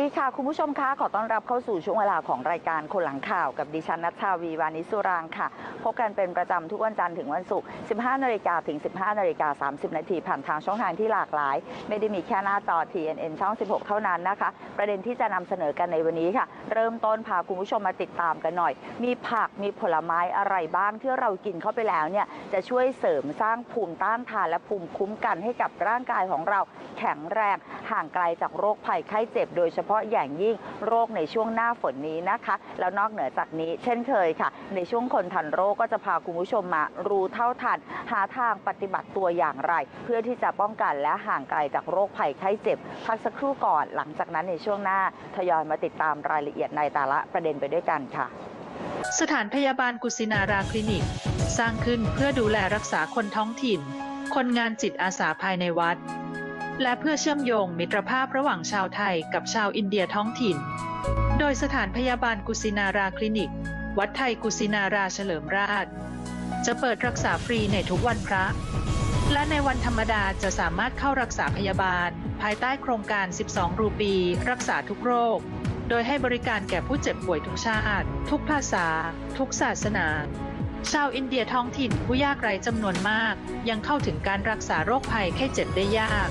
ดีค่ะ คุณผู้ชมคะขอต้อนรับเข้าสู่ช่วงเวลาของรายการคนหลังข่าวกับดิฉันนัชชาวีวานิสุรางค่ะ พบกันเป็นประจำทุกวันจันทร์ถึงวันศุกร์ 15 นาฬิกาถึง 15 นาฬิกา 30 นาทีผ่านทางช่องทางที่หลากหลาย ไม่ได้มีแค่หน้าจอ TNN ช่อง 16 เท่านั้นนะคะ ประเด็นที่จะนำเสนอกันในวันนี้ค่ะ เริ่มต้นพาคุณผู้ชมมาติดตามกันหน่อย มีผักมีผลไม้อะไรบ้างที่เรากินเข้าไปแล้วเนี่ยจะช่วยเสริมสร้างภูมิต้านทานและภูมิคุ้มกันให้กับร่างกายของเราแข็งแรงห่างไกลจากโรคภัยไข้เจ็บโดยเฉพาะพาะอย่างยิ่งโรคในช่วงหน้าฝนนี้นะคะ แล้วนอกเหนือจากนี้ เช่นเคยค่ะ ในช่วงคนทันโรคก็จะพาคุณผู้ชมมารู้เท่าทัน หาทางปฏิบัติตัวอย่างไร เพื่อที่จะป้องกันและห่างไกลจากโรคภัยไข้เจ็บพักสักครู่ก่อนหลังจากนั้นในช่วงหน้าทยอยมาติดตามรายละเอียดในแต่ละประเด็นไปด้วยกันค่ะ สถานพยาบาลกุสินาราคลินิก สร้างขึ้นเพื่อดูแลรักษาคนท้องถิ่น คนงานจิตอาสาภายในวัด และเพื่อเชื่อมโยงมิตรภาพระหว่างชาวไทยกับชาวอินเดียท้องถิ่น โดยสถานพยาบาลกุสินาราคลินิก วัดไทยกุสินาราเฉลิมราช จะเปิดรักษาฟรีในทุกวันพระ และในวันธรรมดาจะสามารถเข้ารักษาพยาบาล ภายใต้โครงการ 12 รูปี รักษาทุกโรค โดยให้บริการแก่ผู้เจ็บป่วยทุกชาติ ทุกภาษา ทุกศาสนาชาวอินเดียท้องถิ่นผู้ยากไร้จำนวนมาก ยังเข้าถึงการรักษาโรคภัยไข้เจ็บได้ยาก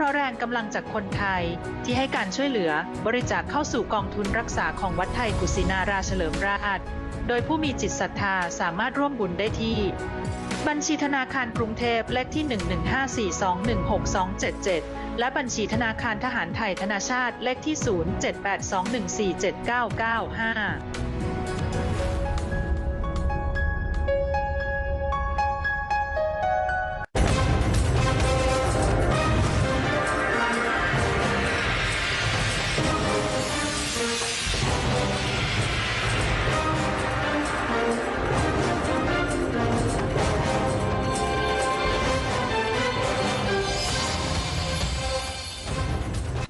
ราะแรงกำลังจากคนไทย ที่ให้การช่วยเหลือบริจาคเข้าสู่กองทุนรักษาของวัดไทยกุสินาราเฉลิมราช โดยผู้มีจิตศรัทธาสามารถร่วมบุญได้ที่ บัญชีธนาคารกรุงเทพเลขที่ 11542162277 และบัญชีธนาคารทหารไทยธนาชาติเลขที่ 0782147995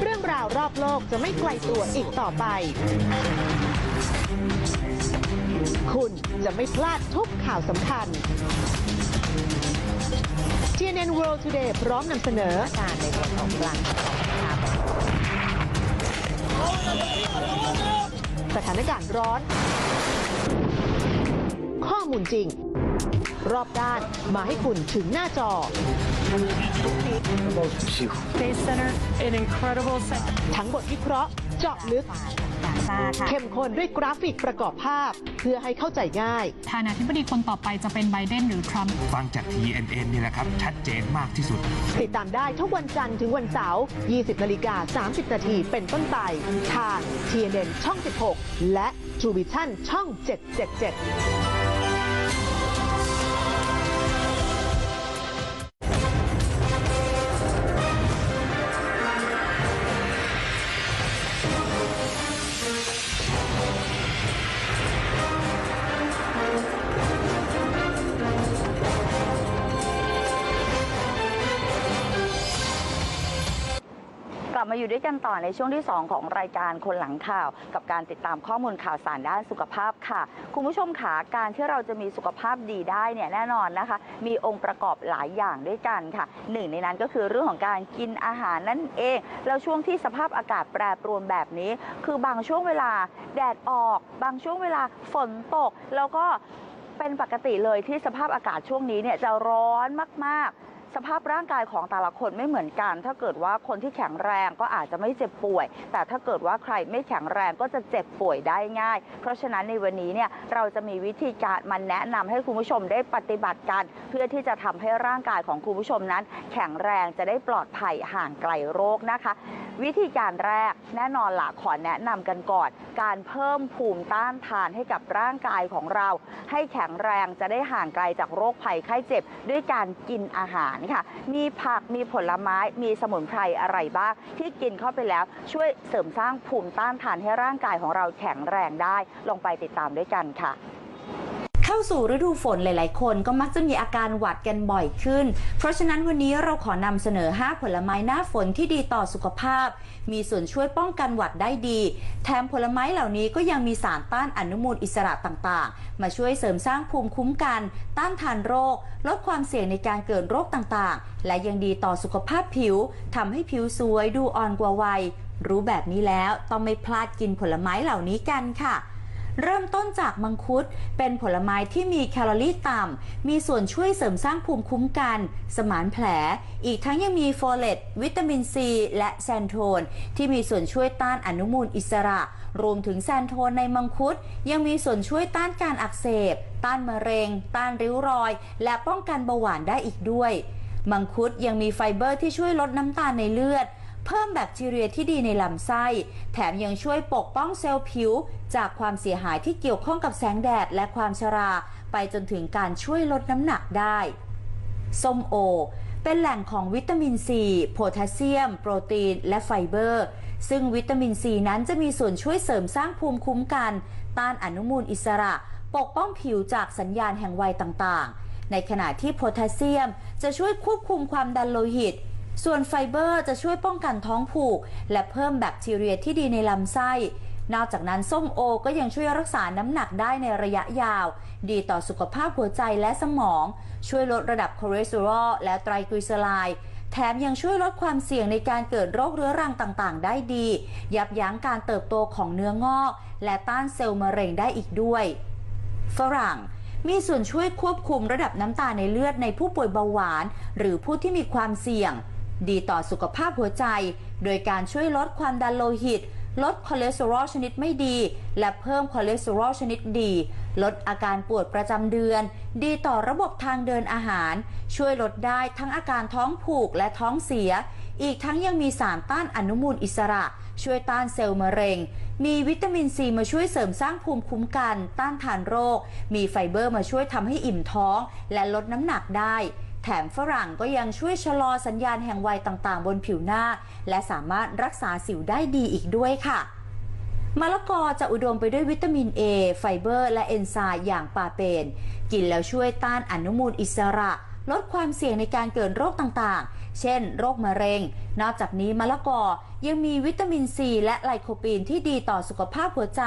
เรื่องราวรอบโลกจะไม่ไกลตัวอีกต่อไป คุณจะไม่พลาดทุกข่าวสำคัญ TNN World Today พร้อมนำเสนอการในส่วนของกลางสถานการณ์ร้อน ข้อมูลจริง รอบด้านมาให้คุณถึงหน้าจอ Space Center an incredible center ทั้งบทวิเคราะห์เจาะลึก เข้มข้นด้วยกราฟิกประกอบภาพ เพื่อให้เข้าใจง่ายประธานาธิบดีคนต่อไปจะเป็นไบเดนหรือทรัมป์ฟังจาก TNN นี่แหละครับ ชัดเจนมากที่สุด ติดตามได้ทุกวันจันทร์ถึงวันเสาร์ 20 นาฬิกา 30 นาทีเป็นต้นไปทาง TNN ช่อง 16 และ True Vision ช่อง 777 มาอยู่ด้วยกันต่อในช่วงที่ 2 ของรายการคนหลังข่าว กับการติดตามข้อมูลข่าวสารด้านสุขภาพค่ะ คุณผู้ชมขาการที่เราจะมีสุขภาพดีได้เนี่ยแน่นอนนะคะ มีองค์ประกอบหลายอย่างด้วยกันค่ะหนึ่งในนั้นก็คือเรื่องของการกินอาหารนั่นเอง แล้วช่วงที่สภาพอากาศแปรปรวนแบบนี้ คือบางช่วงเวลาแดดออก บางช่วงเวลาฝนตก แล้วก็เป็นปกติเลยที่สภาพอากาศช่วงนี้เนี่ยจะร้อนมากๆ สภาพร่างกายของแต่ละคนไม่เหมือนกัน ถ้าเกิดว่าคนที่แข็งแรงก็อาจจะไม่เจ็บป่วย แต่ถ้าเกิดว่าใครไม่แข็งแรงก็จะเจ็บป่วยได้ง่าย เพราะฉะนั้นในวันนี้เนี่ยเราจะมีวิธีการมาแนะนำให้คุณผู้ชมได้ปฏิบัติกัน เพื่อที่จะทำให้ร่างกายของคุณผู้ชมนั้น แข็งแรงจะได้ปลอดภัยห่างไกลโรคนะคะ วิธีการแรกแน่นอนละขอแนะนำกันก่อน การเพิ่มภูมิต้านทานให้กับร่างกายของเรา ให้แข็งแรงจะได้ห่างไกลจากโรคภัยไข้เจ็บ ด้วยการกินอาหารค่ะ มีผักมีผลไม้มีสมุนไพรอะไรบ้าง ที่กินเข้าไปแล้วช่วยเสริมสร้างภูมิต้านทานให้ร่างกายของเราแข็งแรงได้ ลองไปติดตามด้วยกันค่ะ เข้าสู่ฤดูฝนหลาย ๆ คนก็มักจะมีอาการหวัดกันบ่อยขึ้น เพราะฉะนั้นวันนี้เราขอนำเสนอ 5 ผลไม้หน้าฝนที่ดีต่อสุขภาพ มีส่วนช่วยป้องกันหวัดได้ดี แถมผลไม้เหล่านี้ก็ยังมีสารต้านอนุมูลอิสระต่าง ๆ มาช่วยเสริมสร้างภูมิคุ้มกัน ต้านทานโรค ลดความเสี่ยงในการเกิดโรคต่าง ๆ และยังดีต่อสุขภาพผิวทำให้ผิวสวยดูอ่อนกว่าวัย รู้แบบนี้แล้วต้องไม่พลาดกินผลไม้เหล่านี้กันค่ะ เริ่มต้นจากมังคุด เป็นผลไม้ที่มีแคลอรี่ต่ำ มีส่วนช่วยเสริมสร้างภูมิคุ้มกัน สมานแผล อีกทั้งยังมีโฟเลตวิตามินซี และแซนโทน ที่มีส่วนช่วยต้านอนุมูลอิสระ รวมถึงแซนโทนในมังคุด ยังมีส่วนช่วยต้านการอักเสบ ต้านมะเร็ง ต้านริ้วรอย และป้องกันเบาหวานได้อีกด้วยมังคุดยังมีไฟเบอร์ที่ช่วยลดน้ำตาลในเลือด เพิ่มแบคทีเรียที่ดีในลำไส้ แถมยังช่วยปกป้องเซลล์ผิว จากความเสียหายที่เกี่ยวข้องกับแสงแดดและความชรา ไปจนถึงการช่วยลดน้ำหนักได้ ส้มโอ เป็นแหล่งของวิตามินซีโพแทสเซียม โปรตีน และไฟเบอร์ ซึ่งวิตามินซีนั้นจะมีส่วนช่วยเสริมสร้างภูมิคุ้มกัน ต้านอนุมูลอิสระ ปกป้องผิวจากสัญญาณแห่งวัยต่างๆ ในขณะที่โพแทสเซียมจะช่วยควบคุมความดันโลหิต ส่วนไฟเบอร์จะช่วยป้องกันท้องผูก และเพิ่มแบคทีเรียที่ดีในลำไส้ นอกจากนั้นส้มโอก็ยังช่วยรักษาน้ำหนักได้ในระยะยาว ดีต่อสุขภาพหัวใจและสมอง ช่วยลดระดับคอเลสเตอรอลและไตรกลีเซอไรด์แถมยังช่วยลดความเสี่ยงในการเกิดโรคเรื้อรังต่างๆ ได้ดี ยับยั้งการเติบโตของเนื้องอก และต้านเซลล์มะเร็งได้อีกด้วย ฝรั่งมีส่วนช่วยควบคุมระดับน้ำตาลในเลือดในผู้ป่วยเบาหวาน หรือผู้ที่มีความเสี่ยง ดีต่อสุขภาพหัวใจ โดยการช่วยลดความดันโลหิต ลดคอเลสเตอรอลชนิดไม่ดี และเพิ่มคอเลสเตอรอลชนิดดี ลดอาการปวดประจำเดือน ดีต่อระบบทางเดินอาหาร ช่วยลดได้ทั้งอาการท้องผูกและท้องเสีย อีกทั้งยังมีสารต้านอนุมูลอิสระ ช่วยต้านเซลล์มะเร็ง มีวิตามินซีมาช่วยเสริมสร้างภูมิคุ้มกัน ต้านทานโรค มีไฟเบอร์มาช่วยทำให้อิ่มท้อง และลดน้ำหนักได้ แถมฝรั่งก็ยังช่วยชะลอสัญญาณแห่งวัยต่างๆ บนผิวหน้า และสามารถรักษาสิวได้ดีอีกด้วยค่ะมะละกอจะอุดมไปด้วยวิตามิน A ไฟเบอร์ และเอนไซม์อย่างปาเปน กินแล้วช่วยต้านอนุมูลอิสระ ลดความเสี่ยงในการเกิดโรคต่างๆ เช่น โรคมะเร็ง นอกจากนี้มะละกอยังมีวิตามินซีและไลโคปีนที่ดีต่อสุขภาพหัวใจ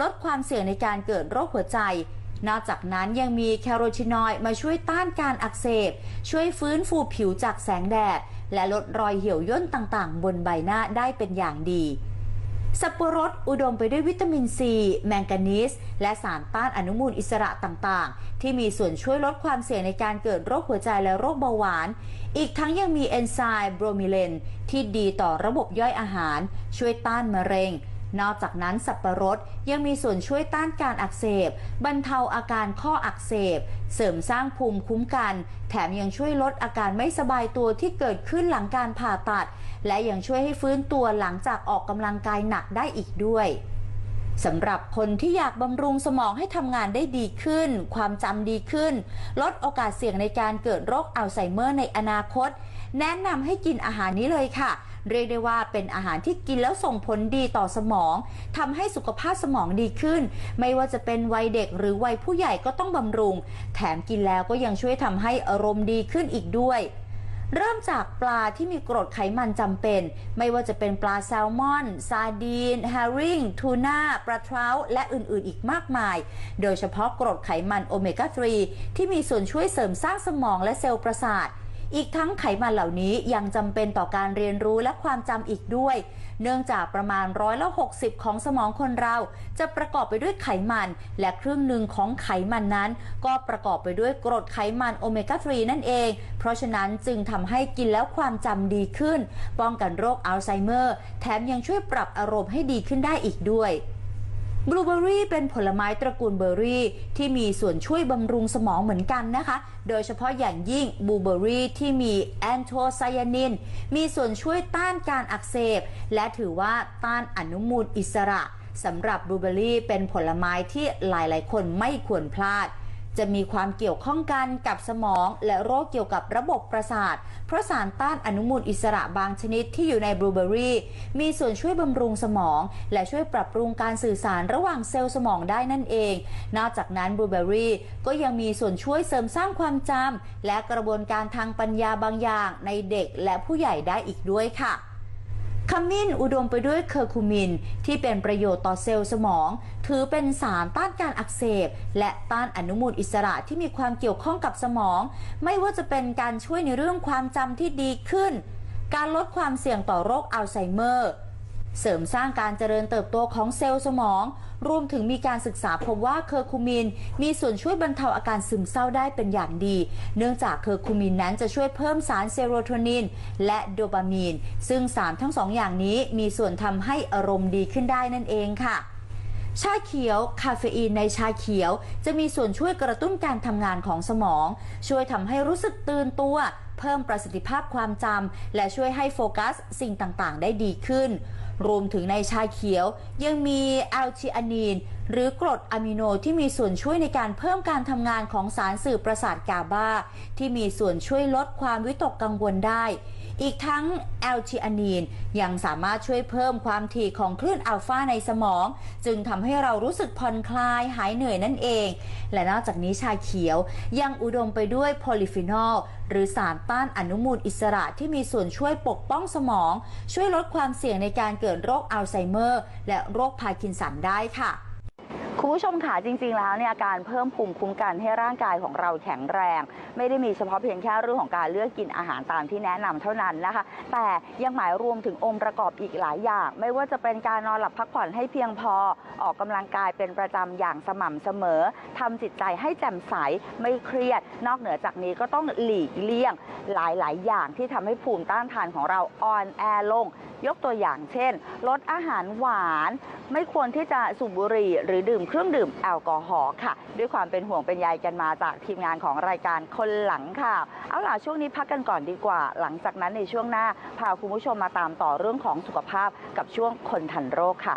ลดความเสี่ยงในการเกิดโรคหัวใจ นอกจากนั้นยังมีแคโรทีนอยด์มาช่วยต้านการอักเสบ ช่วยฟื้นฟูผิวจากแสงแดด และลดรอยเหี่ยวย่นต่างๆ บนใบหน้าได้เป็นอย่างดีสับปะรดอุดมไปด้วยวิตามินซี แมงกานีส และสารต้านอนุมูลอิสระต่างๆ ที่มีส่วนช่วยลดความเสี่ยงในการเกิดโรคหัวใจและโรคเบาหวาน อีกทั้งยังมีเอนไซม์โบรมิเลนที่ดีต่อระบบย่อยอาหาร ช่วยต้านมะเร็ง นอกจากนั้นสับปะรดยังมีส่วนช่วยต้านการอักเสบบรรเทาอาการข้ออักเสบ เสริมสร้างภูมิคุ้มกัน แถมยังช่วยลดอาการไม่สบายตัวที่เกิดขึ้นหลังการผ่าตัด และยังช่วยให้ฟื้นตัวหลังจากออกกำลังกายหนักได้อีกด้วยสำหรับคนที่อยากบำรุงสมองให้ทำงานได้ดีขึ้น ความจำดีขึ้น ลดโอกาสเสี่ยงในการเกิดโรคอัลไซเมอร์ในอนาคต แนะนำให้กินอาหารนี้เลยค่ะ เรียกได้ว่าเป็นอาหารที่กินแล้วส่งผลดีต่อสมองทำให้สุขภาพสมองดีขึ้น ไม่ว่าจะเป็นวัยเด็กหรือวัยผู้ใหญ่ก็ต้องบำรุง แถมกินแล้วก็ยังช่วยทำให้อารมณ์ดีขึ้นอีกด้วยเริ่มจากปลาที่มีกรดไขมันจำเป็น ไม่ว่าจะเป็นปลาแซลมอน ซาดีนแฮริงทูน่า ปลาเทราและอื่นๆ อีกมากมาย โดยเฉพาะกรดไขมันโอเมก้า 3 ที่มีส่วนช่วยเสริมสร้างสมองและเซลล์ประสาท อีกทั้งไขมันเหล่านี้ยังจำเป็นต่อการเรียนรู้และความจำอีกด้วย เนื่องจากประมาณร้อยละ60 ของสมองคนเรา จะประกอบไปด้วยไขมัน และครึ่งหนึ่งของไขมันนั้น ก็ประกอบไปด้วยกรดไขมันโอเมก้า 3 นั่นเอง เพราะฉะนั้นจึงทำให้กินแล้วความจำดีขึ้น ป้องกันโรคอัลไซเมอร์ แถมยังช่วยปรับอารมณ์ให้ดีขึ้นได้อีกด้วย บลูเบอรี่เป็นผลไม้ตระกูลเบอร์รี่ ที่มีส่วนช่วยบำรุงสมองเหมือนกันนะคะ โดยเฉพาะอย่างยิ่งบลูเบอรี่ที่มีแอนโทไซยานิน มีส่วนช่วยต้านการอักเสบ และถือว่าต้านอนุมูลอิสระสำหรับบลูเบอรี่เป็นผลไม้ที่หลายๆ คนไม่ควรพลาด จะมีความเกี่ยวข้องกันกับสมองและโรคเกี่ยวกับระบบประสาท เพราะสารต้านอนุมูลอิสระบางชนิดที่อยู่ในบลูเบอรี่มีส่วนช่วยบำรุงสมอง และช่วยปรับปรุงการสื่อสารระหว่างเซลล์สมองได้นั่นเอง นอกจากนั้นบลูเบอรี่ก็ยังมีส่วนช่วยเสริมสร้างความจำและกระบวนการทางปัญญาบางอย่างในเด็กและผู้ใหญ่ได้อีกด้วยค่ะ ขมิ้นอุดมไปด้วยเคอร์คูมิน ที่เป็นประโยชน์ต่อเซลล์สมอง ถือเป็นสารต้านการอักเสบ และต้านอนุมูลอิสระที่มีความเกี่ยวข้องกับสมอง ไม่ว่าจะเป็นการช่วยในเรื่องความจำที่ดีขึ้น การลดความเสี่ยงต่อโรคอัลไซเมอร์ เสริมสร้างการเจริญเติบโตของเซลล์สมอง รวมถึงมีการศึกษาพบว่าเคอร์คูมิน มีส่วนช่วยบรรเทาอาการซึมเศร้าได้เป็นอย่างดี เนื่องจากเคอร์คูมินนั้นจะช่วยเพิ่มสารเซโรโทนิน และโดปามีน ซึ่งสารทั้งสองอย่างนี้มีส่วนทำให้อารมณ์ดีขึ้นได้นั่นเองค่ะชาเขียว คาเฟอีนในชาเขียว จะมีส่วนช่วยกระตุ้นการทำงานของสมอง ช่วยทำให้รู้สึกตื่นตัว เพิ่มประสิทธิภาพความจำและช่วยให้โฟกัสสิ่งต่างๆ ได้ดีขึ้น รวมถึงในชาเขียว ยังมีแอลทีอานีนหรือกรดอะมิโนที่มีส่วนช่วยในการเพิ่มการทำงานของสารสื่อประสาทกาบาที่มีส่วนช่วยลดความวิตกกังวลได้ อีกทั้งแอลชิอานีนยังสามารถช่วยเพิ่มความถี่ของคลื่นอัลฟาในสมอง จึงทำให้เรารู้สึกผ่อนคลายหายเหนื่อยนั่นเอง และนอกจากนี้ชาเขียวยังอุดมไปด้วยโพลิฟีนอลหรือสารต้านอนุมูลอิสระที่มีส่วนช่วยปกป้องสมอง ช่วยลดความเสี่ยงในการเกิดโรคอัลไซเมอร์ และโรคพาร์กินสันได้ค่ะคุณผู้ชมค่ะจริง ๆ แล้วเนี่ยการเพิ่มภูมิคุ้มกันให้ร่างกายของเราแข็งแรง ไม่ได้มีเฉพาะเพียงแค่เรื่องของการเลือกกินอาหารตามที่แนะนำเท่านั้นนะคะ แต่ยังหมายรวมถึงองค์ประกอบอีกหลายอย่าง ไม่ว่าจะเป็นการนอนหลับพักผ่อนให้เพียงพอออกกำลังกายเป็นประจำอย่างสม่ำเสมอทำจิตใจให้แจ่มใสไม่เครียด นอกเหนือจากนี้ก็ต้องหลีกเลี่ยงหลายๆ อย่างที่ทำให้ภูมิต้านทานของเราอ่อนแอลง ยกตัวอย่างเช่น ลดอาหารหวาน ไม่ควรที่จะสูบบุหรี่หรือดื่มเครื่องดื่มแอลกอฮอล์ค่ะ ด้วยความเป็นห่วงเป็นใยกันมาจากทีมงานของรายการคนหลังข่าวเอาล่ะช่วงนี้พักกันก่อนดีกว่า หลังจากนั้นในช่วงหน้าพาคุณผู้ชมมาตามต่อเรื่องของสุขภาพกับช่วงคนทันโรคค่ะ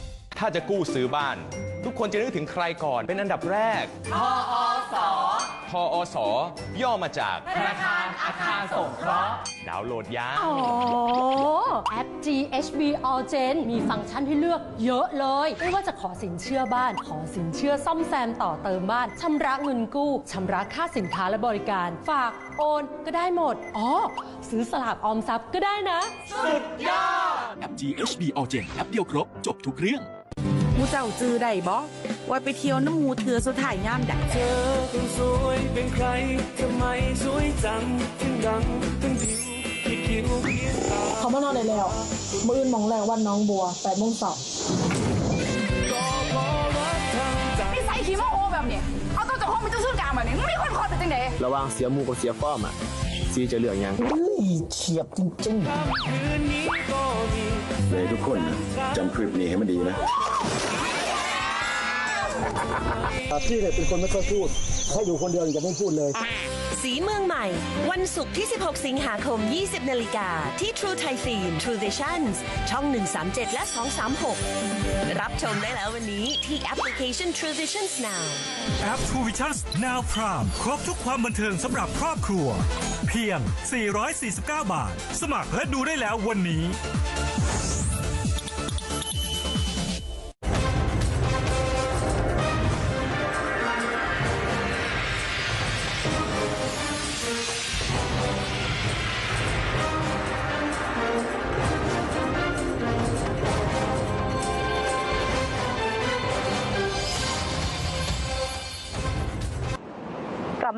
ถ้าจะกู้ซื้อบ้าน ทุกคนจะนึกถึงใครก่อน เป็นอันดับแรก ทอสทอสย่อมาจาก ธนาคารอาคารสงเคราะห์ ดาวน์โหลดยาอ๋อ แอป GHB All Gen มีฟังก์ชันให้เลือกเยอะเลย ไม่ว่าจะขอสินเชื่อบ้าน ขอสินเชื่อซ่อมแซมต่อเติมบ้าน ชำระเงินกู้ชำระค่าสินค้าและบริการ ฝากโอนก็ได้หมด อ๋อ ซื้อสลากออมทรัพย์ก็ได้นะแอป GHB All Gen แอปเดียวครบ จบทุกเรื่อง มูเจ้าจือได้บ่ว่าไปเที่ยวน้ำหมูเถือสุดท้ายย่ามดักเธอคนสวยเป็นใครทำไมสวยจังทั้งดังทั้งผิวที่คิ้วเพียงตาเขามานอนได้แล้วมืออื่นหมองแรงวันน้องบัวแปดโมงเสาร์ก็เพราะรักทางใจพี่ใส่ขี่โมโหแบบนี้เอาตัวเจ้าของเป็นเจ้าซื่อกลางแบบนี้ไม่คนคอนเป็นจังไดระหว่างเสียหมูกับเสียฟอร์มอะซีจะเลือกหยังเฉียบจริงเลยทุกคนนะจำคลิปนี้ให้มันดีนะ พี่เนี่ยเป็นคนไม่ค่อยพูด ถ้าอยู่คนเดียวจะไม่พูดเลย สีเมืองใหม่ วันศุกร์ที่ 16 สิงหาคม 20 นาฬิกา ที่ True Thai Film True Visions ช่อง 137 และ 236 รับชมได้แล้ววันนี้ที่แอปพลิเคชัน True Visions Now แอป True Vision Now Prime ครบทุกความบันเทิงสำหรับครอบครัว เพียง 449 บาท สมัครและดูได้แล้ววันนี้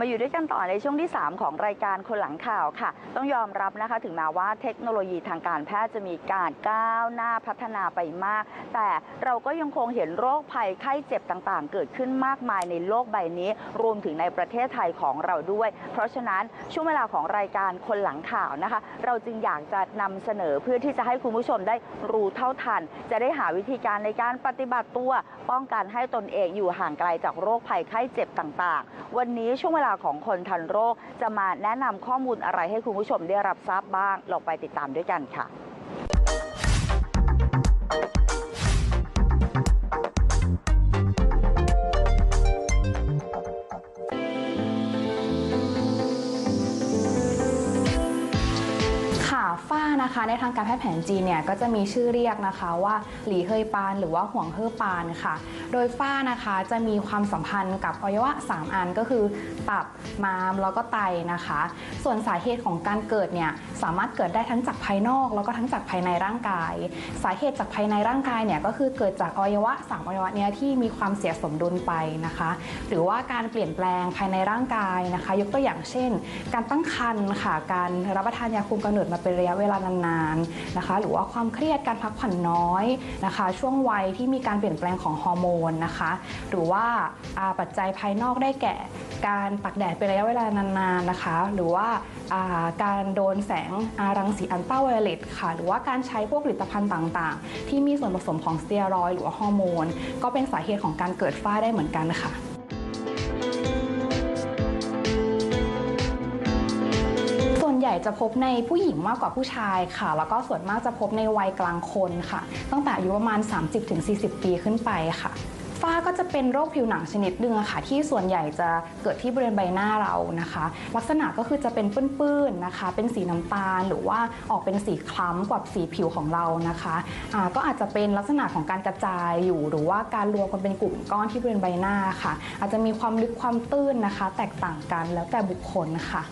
มาอยู่ด้วยกันต่อในช่วงที่ 3 ของรายการคนหลังข่าวค่ะ ต้องยอมรับนะคะถึงแม้ว่าเทคโนโลยีทางการแพทย์จะมีการก้าวหน้าพัฒนาไปมาก แต่เราก็ยังคงเห็นโรคภัยไข้เจ็บต่างๆ เกิดขึ้นมากมายในโลกใบนี้ รวมถึงในประเทศไทยของเราด้วย เพราะฉะนั้นช่วงเวลาของรายการคนหลังข่าวนะคะ เราจึงอยากจะนำเสนอเพื่อที่จะให้คุณผู้ชมได้รู้เท่าทัน จะได้หาวิธีการในการปฏิบัติตัว ป้องกันให้ตนเองอยู่ห่างไกลจากโรคภัยไข้เจ็บต่าง ๆ วันนี้ช่วงเวลาของคนทันโรค จะมาแนะนำข้อมูลอะไรให้คุณผู้ชมได้รับทราบบ้าง ลองไปติดตามด้วยกันค่ะ ฝ้านะคะ ในทางการแพทย์แผนจีนเนี่ยก็จะมีชื่อเรียกนะคะว่าหลีเฮยปานหรือว่าห่วงเฮอปานค่ะ โดยฝ้านะคะจะมีความสัมพันธ์กับอวัยวะ 3 อันก็คือตับม้ามแล้วก็ไตนะคะ ส่วนสาเหตุของการเกิดเนี่ยสามารถเกิดได้ทั้งจากภายนอก แล้วก็ทั้งจากภายในร่างกาย สาเหตุจากภายในร่างกายเนี่ยก็คือเกิดจากอวัยวะ3อวัยวะเนี้ยที่มีความเสียสมดุลไปนะคะ หรือว่าการเปลี่ยนแปลงภายในร่างกายนะคะ ยกตัวอย่างเช่น การตั้งครรภ์ค่ะการรับประทานยาคุมกำเนิดมาเป็นระยะเวลานานๆนะคะ หรือว่าความเครียดการพักผ่อนน้อยนะคะ ช่วงวัยที่มีการเปลี่ยนแปลงของฮอร์โมนนะคะ หรือว่าปัจจัยภายนอกได้แก่การตักแดดเป็นระยะเวลานานๆนะคะ หรือว่าการโดนแสงรังสีอัลตราไวโอเลตค่ะ หรือว่าการใช้พวกผลิตภัณฑ์ต่างๆ ที่มีส่วนผสมของสเตียรอยด์หรือว่าฮอร์โมน ก็เป็นสาเหตุของการเกิดฝ้าได้เหมือนกันค่ะ ญ่จะพบในผู้หญิงมากกว่าผู้ชายค่ะ แล้วก็ส่วนมากจะพบในวัยกลางคนค่ะ ตั้งแต่อายุประมาณ 30-40 ปีขึ้นไปค่ะฝ้าก็จะเป็นโรคผิวหนังชนิดหนึ่งค่ะ ที่ส่วนใหญ่จะเกิดที่บริเวณใบหน้าเรานะคะ ลักษณะก็คือจะเป็นปื้นๆนะคะ เป็นสีน้ำตาลหรือว่าออกเป็นสีคล้ำกว่าสีผิวของเรานะคะอ่าก็อาจจะเป็นลักษณะของการกระจายอยู่ หรือว่าการรวมกันเป็นกลุ่มก้อนที่บริเวณใบหน้าค่ะ อาจจะมีความลึกความตื้นนะคะ แตกต่างกันแล้วแต่บุคคลค่ะ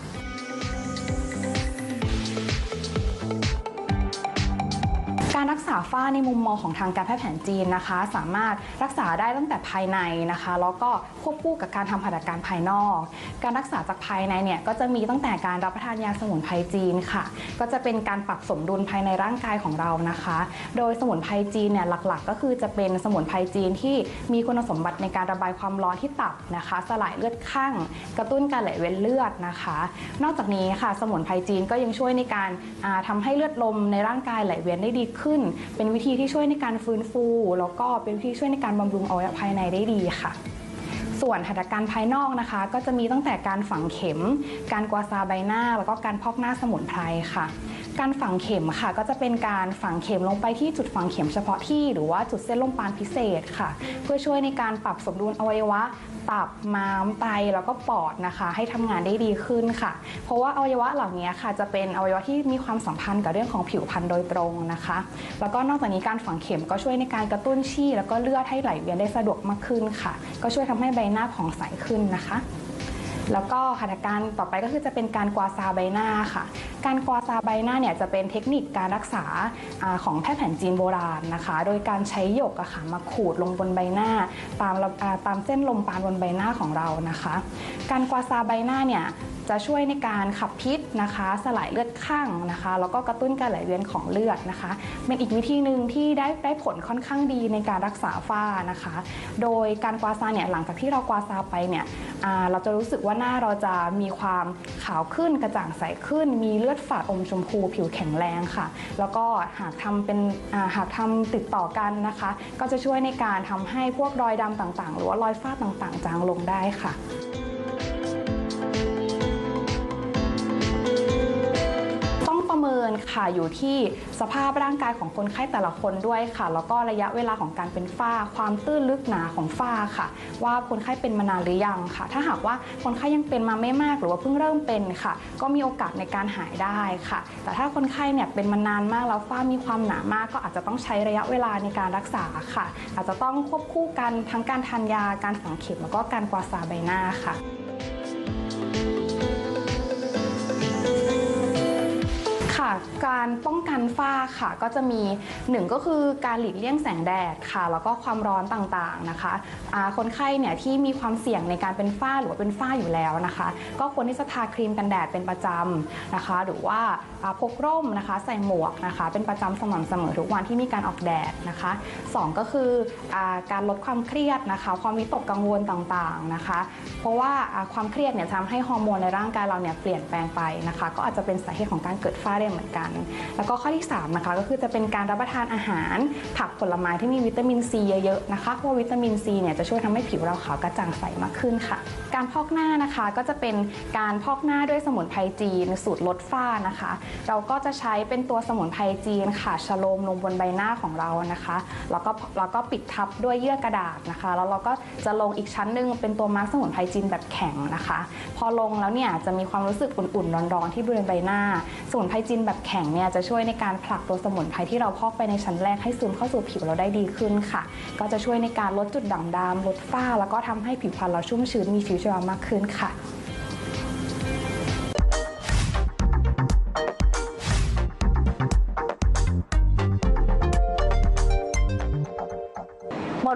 การรักษาฝ้าในมุมมองของทางการแพทย์แผนจีนนะคะ สามารถรักษาได้ตั้งแต่ภายในนะคะ แล้วก็ควบคู่กับการทำหัตถการภายนอก การรักษาจากภายในเนี่ยก็จะมีตั้งแต่การรับประทานยาสมุนไพรจีนค่ะ ก็จะเป็นการปรับสมดุลภายในร่างกายของเรานะคะ โดยสมุนไพรจีนเนี่ยหลักๆ ก็คือจะเป็นสมุนไพรจีนที่มีคุณสมบัติในการระบายความร้อนที่ตับนะคะ สลายเลือดข้างกระตุ้นการไหลเวียนเลือดนะคะ นอกจากนี้ค่ะ สมุนไพรจีนก็ยังช่วยในการทำาให้เลือดลมในร่างกายไหลเวียนได้ดีขึ้นเป็นวิธีที่ช่วยในการฟื้นฟู แล้วก็เป็นวิธีช่วยในการบำรุงอวัยวะภายในได้ดีค่ะ ส่วนหัตถการภายนอกนะคะ ก็จะมีตั้งแต่การฝังเข็ม การกวาซาใบหน้า แล้วก็การพอกหน้าสมุนไพรค่ะการฝังเข็มค่ะก็จะเป็นการฝังเข็มลงไปที่จุดฝังเข็มเฉพาะที่ หรือว่าจุดเส้นลมปานพิเศษค่ะ เพื่อช่วยในการปรับสมดุลอวัยวะ ตับม้ามไตแล้วก็ปอดนะคะ ให้ทำงานได้ดีขึ้นค่ะ เพราะว่าอวัยวะเหล่านี้ค่ะ จะเป็นอวัยวะที่มีความสัมพันธ์กับเรื่องของผิวพรรณโดยตรงนะคะ แล้วก็นอกจากนี้การฝังเข็มก็ช่วยในการกระตุ้นชี่ แล้วก็เลือดให้ไหลเวียนได้สะดวกมากขึ้นค่ะ ก็ช่วยทำให้ใบหน้าผ่องใสขึ้นนะคะ แล้วก็หัตถการต่อไปก็คือจะเป็นการกวาซาใบหน้าค่ะ การกวาซาใบหน้าเนี่ยจะเป็นเทคนิคการรักษาอของแพทย์แผนจีนโบราณนะคะ โดยการใช้หยกอะค่ะมาขูดลงบนใบหน้า ตามตามเส้นลมปานบนใบหน้าของเรานะคะ การกวาซาใบหน้าเนี่ย จะช่วยในการขับพิษนะคะ สลายเลือดข้างนะคะ แล้วก็กระตุ้นการไหลเวียนของเลือดนะคะ เป็นอีกวิธีหนึ่งที่ได้ได้ผลค่อนข้างดีในการรักษาฝ้านะคะ โดยการกวาซาเนี่ยหลังจากที่เรากวาซาไปเนี่ยเราจะรู้สึกว่าหน้าเราจะมีความขาวขึ้นกระจ่างใสขึ้น มีเลือดฝาดอมชมพูผิวแข็งแรงค่ะ แล้วก็หากทำเป็นาหากทำติดต่อกันนะคะ ก็จะช่วยในการทำให้พวกรอยดำต่างๆ หรือว่ารอยฝ้าต่างๆ จางลงได้ค่ะ ค่ะ อยู่ที่สภาพร่างกายของคนไข้แต่ละคนด้วยค่ะ แล้วก็ระยะเวลาของการเป็นฝ้า ความตื้นลึกหนาของฝ้าค่ะ ว่าคนไข้เป็นมานานหรือยังค่ะ ถ้าหากว่าคนไข้ยังเป็นมาไม่มากหรือว่าเพิ่งเริ่มเป็นค่ะ ก็มีโอกาสในการหายได้ค่ะ แต่ถ้าคนไข้เนี่ยเป็นมานานมากแล้วฝ้ามีความหนามาก ก็อาจจะต้องใช้ระยะเวลาในการรักษาค่ะ อาจจะต้องควบคู่กันทั้งการทานยาการฝังเข็มแล้วก็การกวาดซาใบหน้าค่ะ ค่ะ การป้องกันฝ้าค่ะ ก็จะมีหนึ่งก็คือการหลีกเลี่ยงแสงแดดค่ะ แล้วก็ความร้อนต่างๆนะคะอ่าคนไข้เนี่ยที่มีความเสี่ยงในการเป็นฝ้าหรือว่าเป็นฝ้าอยู่แล้วนะคะ ก็ควรที่จะทาครีมกันแดดเป็นประจำนะคะ หรือว่าพกร่มนะคะใส่หมวกนะคะ เป็นประจำสม่ำเสมอทุกวันที่มีการออกแดดนะคะสองก็คืออการลดความเครียดนะคะ ความวิตกกังวลต่างๆนะคะ เพราะว่าความเครียดเนี่ยทำให้ฮอร์โมนในร่างกายเราเนี่ยเปลี่ยนแปลงไปนะคะ ก็อาจจะเป็นสาเหตุของการเกิดฝ้าได้เหมือนกัน แล้วก็ข้อที่3นะคะก็คือจะเป็นการรับประทานอาหาร ผักผลไม้ที่มีวิตามินซีเยอะๆนะคะเพราะว่าวิตามินซีเนี่ยจะช่วยทำให้ผิวเราขาวกระจ่างใสมากขึ้นค่ะ การพอกหน้านะคะก็จะเป็นการพอกหน้าด้วยสมุนไพรจีนสูตรลดฝ้านะคะ เราก็จะใช้เป็นตัวสมุนไพรจีนค่ะชโลมลงบนใบหน้าของเรานะคะแล้วก็แล้วก็ปิดทับด้วยเยื่อกระดาษนะคะ แล้วเราก็จะลงอีกชั้นหนึ่งเป็นตัวมาร์กสมุนไพรจีนแบบแข็งนะคะ พอลงแล้วเนี่ยจะมีความรู้สึกอุ่นๆร้อนๆที่บริเวณใบหน้าสมุนไพรจีนแบบแข็งเนี่ยจะช่วยในการผลักตัวสมุนไพรที่เราพอกไปในชั้นแรกให้ซึมเข้าสู่ผิวเราได้ดีขึ้นค่ะ ก็จะช่วยในการลดจุดด่างดำลดฝ้า แล้วก็ทำให้ผิวพรรณเราชุ่มชื้นมีผิวชีวามากขึ้นค่ะ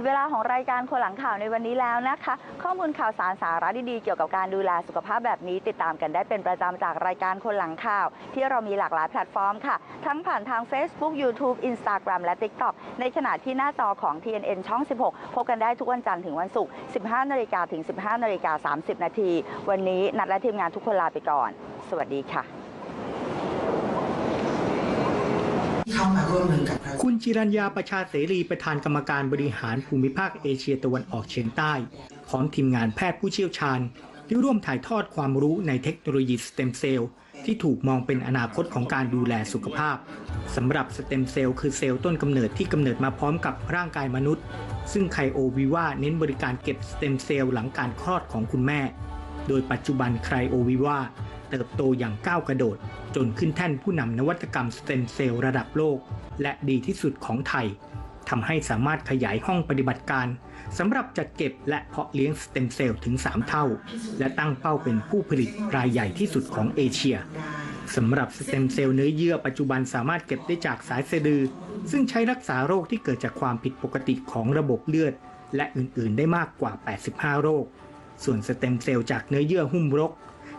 เวลาของรายการคนหลังข่าวในวันนี้แล้วนะคะ ข้อมูลข่าวสารสาระดีๆเกี่ยวกับการดูแลสุขภาพแบบนี้ ติดตามกันได้เป็นประจำจากรายการคนหลังข่าว ที่เรามีหลากหลายแพลตฟอร์มค่ะ ทั้งผ่านทาง Facebook YouTube Instagram และ TikTok ในขณะที่หน้าจอของ TNN ช่อง 16 พบกันได้ทุกวันจันทร์ถึงวันศุกร์ 15 นาฬิกาถึง 15 นาฬิกา 30 นาที วันนี้นัดและทีมงานทุกคนลาไปก่อน สวัสดีค่ะ เข้ามาร่วมมือกับคุณจิรัญญาประชาเสรีประธานกรรมการบริหารภูมิภาคเอเชียตะวันออกเฉียงใต้พร้อมทีมงานแพทย์ผู้เชี่ยวชาญ ที่ร่วมถ่ายทอดความรู้ในเทคโนโลยีสเต็มเซลล์ที่ถูกมองเป็นอนาคตของการดูแลสุขภาพสำหรับสเต็มเซลล์คือเซลล์ต้นกำเนิดที่กำเนิดมาพร้อมกับร่างกายมนุษย์ ซึ่งไคโอวิว่าเน้นบริการเก็บสเต็มเซลล์หลังการคลอดของคุณแม่ โดยปัจจุบันไคโอวิว่า เติบโตอย่างก้าวกระโดด จนขึ้นแท่นผู้นำนวัตกรรมสเต็มเซลล์ระดับโลก และดีที่สุดของไทยทำให้สามารถขยายห้องปฏิบัติการสำหรับจัดเก็บและเพาะเลี้ยงสเต็มเซลล์ถึง 3 เท่า และตั้งเป้าเป็นผู้ผลิตรายใหญ่ที่สุดของเอเชียสำหรับสเต็มเซลล์เนื้อเยื่อปัจจุบันสามารถเก็บได้จากสายสะดือ ซึ่งใช้รักษาโรคที่เกิดจากความผิดปกติของระบบเลือด และอื่น ๆ ได้มากกว่า 85 โรค ส่วนสเต็มเซลล์จากเนื้อเยื่อหุ้มรก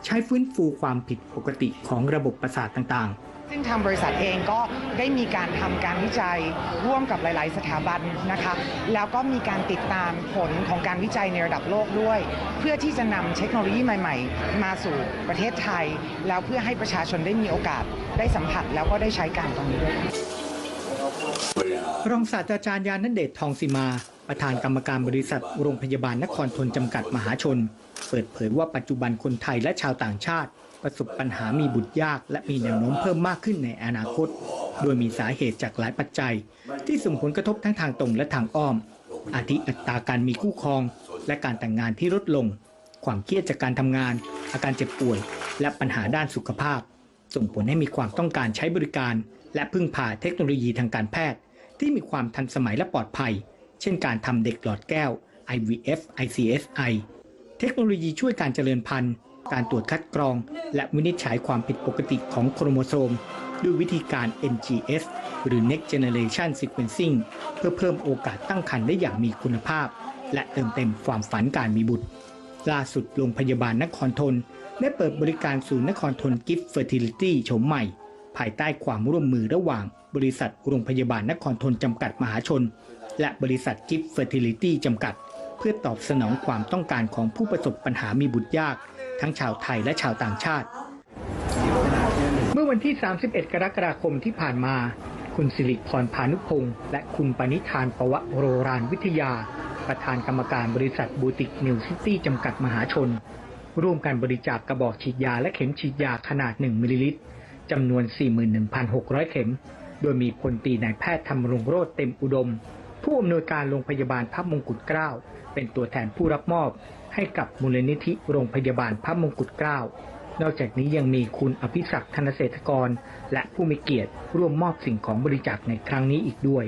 ใช้ฟื้นฟูความผิดปกติของระบบประสาทต่างๆซึ่งทางบริษัทเองก็ได้มีการทำการวิจัยร่วมกับหลาย ๆ สถาบันนะคะ แล้วก็มีการติดตามผลของการวิจัยในระดับโลกด้วย เพื่อที่จะนำเทคโนโลยีใหม่ ๆ มาสู่ประเทศไทย แล้วเพื่อให้ประชาชนได้มีโอกาสได้สัมผัสแล้วก็ได้ใช้การตรงนี้ด้วย รองศาสตราจารย์ยานนเดชทองสิมา ประธานกรรมการบริษัทโรงพยาบาลนครทนจำกัดมหาชน เปิดเผยว่าปัจจุบันคนไทยและชาวต่างชาติ ประสบปัญหามีบุตรยาก และมีแนวโน้มเพิ่มมากขึ้นในอนาคต โดยมีสาเหตุจากหลายปัจจัย ที่ส่งผลกระทบทั้งทางตรงและทางอ้อม อาทิอัตราการมีคู่ครอง และการแต่งงานที่ลดลง ความเครียดจากการทำงาน อาการเจ็บป่วย และปัญหาด้านสุขภาพ ส่งผลให้มีความต้องการใช้บริการ และพึ่งพาเทคโนโลยีทางการแพทย์ ที่มีความทันสมัยและปลอดภัย เช่นการทำเด็กหลอดแก้ว IVF ICSI เทคโนโลยีช่วยการเจริญพันธุ์ การตรวจคัดกรอง และวินิจฉัยความผิดปกติของโครโมโซม ด้วยวิธีการ NGS หรือ Next Generation Sequencing เพื่อเพิ่มโอกาสตั้งครรภ์ได้อย่างมีคุณภาพ และเติมเต็มความฝันการมีบุตร ล่าสุดโรงพยาบาลนครทน ได้เปิดบริการศูนย์นครทนกิฟต์เฟอร์ติลิตี้โฉมใหม่ ภายใต้ความร่วมมือระหว่าง บริษัทโรงพยาบาลนครทนจำกัดมหาชน และบริษัทกิฟต์เฟอร์ติลิตี้จำกัด เพื่อตอบสนองความต้องการของผู้ประสบปัญหามีบุตรยาก ทั้งชาวไทยและชาวต่างชาติ เมื่อวันที่ 31 กรกฎาคมที่ผ่านมา คุณสิริพรพานุพงศ์และคุณปณิธานปวะโรรานวิทยา ประธานกรรมการบริษัทบูติกนิวซิตี้จำกัดมหาชน ร่วมกันบริจาคกระบอกฉีดยาและเข็มฉีดยาขนาด 1 มิลลิลิตร จำนวน 41,600 เข็ม โดยมีพลตีนายแพทย์ธรรมรงโรธเต็มอุดม ผู้อำนวยการโรงพยาบาลพระมงกุฎเกล้า เป็นตัวแทนผู้รับมอบให้กับมูลนิธิโรงพยาบาลพระมงกุฎเกล้านอกจากนี้ยังมีคุณอภิศักดิ์ธนเศรษฐกร และผู้มีเกียรติร่วมมอบสิ่งของบริจาคในครั้งนี้อีกด้วย